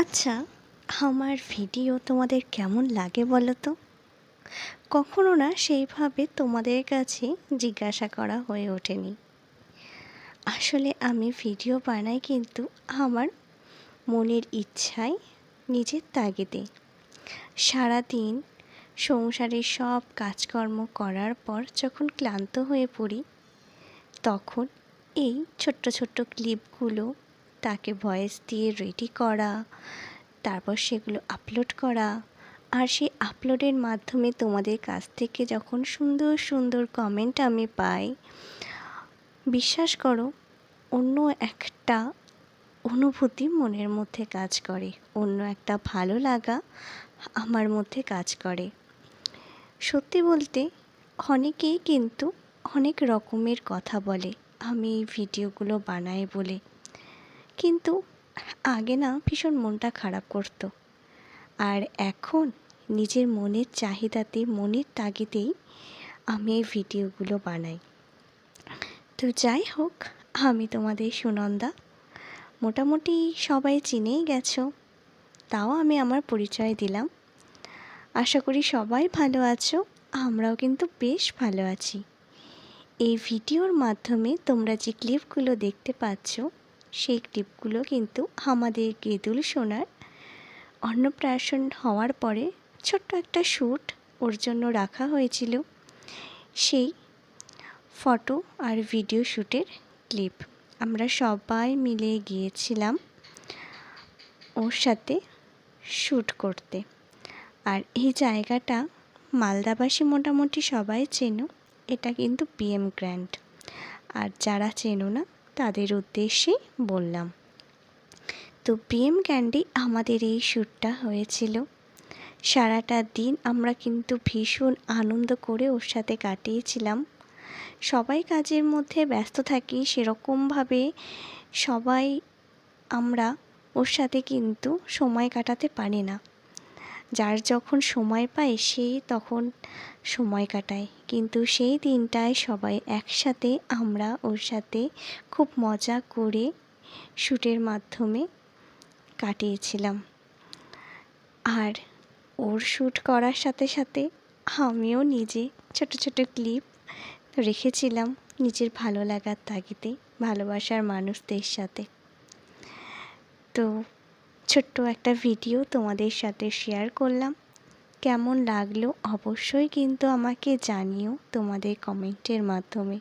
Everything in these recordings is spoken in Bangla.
আচ্ছা আমার ভিডিও তোমাদের কেমন লাগে বলো তো? কখনো না সেইভাবে তোমাদের কাছে জিজ্ঞাসা করা হয়ে ওঠেনি। আসলে আমি ভিডিও বানাই কিন্তু আমার মনের ইচ্ছায় নিজের তাগিদে। সারাদিন সংসারের সব কাজকর্ম করার পর যখন ক্লান্ত হয়ে পড়ি, তখন এই ছোট্ট ছোট্ট ক্লিপগুলো তাকে ভয়েস দিয়ে রেডি করা, তারপর সেগুলো আপলোড করা। আর সেই আপলোডের মাধ্যমে তোমাদের কাছ থেকে যখন সুন্দর সুন্দর কমেন্ট আমি পাই, বিশ্বাস করো, অন্য একটা অনুভূতি মনের মধ্যে কাজ করে, অন্য একটা ভালো লাগা আমার মধ্যে কাজ করে। সত্যি বলতে, অনেকেই কিন্তু অনেক রকমের কথা বলে, আমি এই ভিডিওগুলো বানাই বলে। কিন্তু আগে না ভীষণ মনটা খারাপ করতো। আর এখন নিজের মনের চাহিদাতে, মনের তাগিদেই আমি এই ভিডিওগুলো বানাই। তো যাই হোক, আমি তোমাদের সুনন্দা। মোটামুটি সবাই চিনেই গেছো, তাও আমি আমার পরিচয় দিলাম। আশা করি সবাই ভালো আছো, আমরাও কিন্তু বেশ ভালো আছি। এই ভিডিওর মাধ্যমে তোমরা যে ক্লিপগুলো দেখতে পাচ্ছ সেই ক্লিপগুলো কিন্তু আমাদের গেদুল সোনার অন্নপ্রাশন হওয়ার পরে ছোট্ট একটা শ্যুট ওর জন্য রাখা হয়েছিল। সেই ফটো আর ভিডিও শ্যুটের ক্লিপ। আমরা সবাই মিলে গিয়েছিলাম ওর সাথে শ্যুট করতে। আর এই জায়গাটা মালদাবাসী মোটামুটি সবাই চেনো। এটা কিন্তু পিএম গ্র্যান্ড। আর যারা চেনো না তাদের উদ্দেশ্যে বললাম, তো পিএম ক্যান্ডি আমাদের এই শ্যুটটা হয়েছিল। সারাটা দিন আমরা কিন্তু ভীষণ আনন্দ করে ওর সাথে কাটিয়েছিলাম। সবাই কাজের মধ্যে ব্যস্ত থাকি, সেরকমভাবে সবাই আমরা ওর সাথে কিন্তু সময় কাটাতে পারি না। যার যখন সময় পায় সেই তখন সময় কাটায়। কিন্তু সেই দিনটায় সবাই একসাথে, আমরা ওর সাথে খুব মজা করে শ্যুটের মাধ্যমে কাটিয়েছিলাম। আর ওর শ্যুট করার সাথে সাথে আমিও নিজে ছোট ছোট ক্লিপ রেখেছিলাম নিজের ভালো লাগার তাগিদে, ভালোবাসার মানুষদের সাথে। তো ছোট্ট একটা ভিডিও তোমাদের সাথে শেয়ার করলাম। কেমন লাগল অবশ্যই কিন্তু আমাকে জানিও তোমাদের কমেন্টের মাধ্যমে।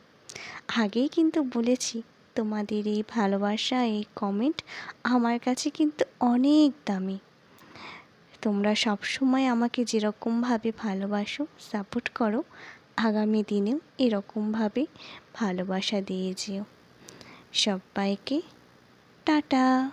আগেই কিন্তু বলেছি, তোমাদের এই ভালোবাসা, এই কমেন্ট আমার কাছে কিন্তু অনেক দামি। তোমরা সব সময় আমাকে যেরকমভাবে ভালোবাসো সাপোর্ট করো, আগামী দিনেও এরকমভাবে ভালোবাসা দিয়ে যেও। সবাইকে টাটা।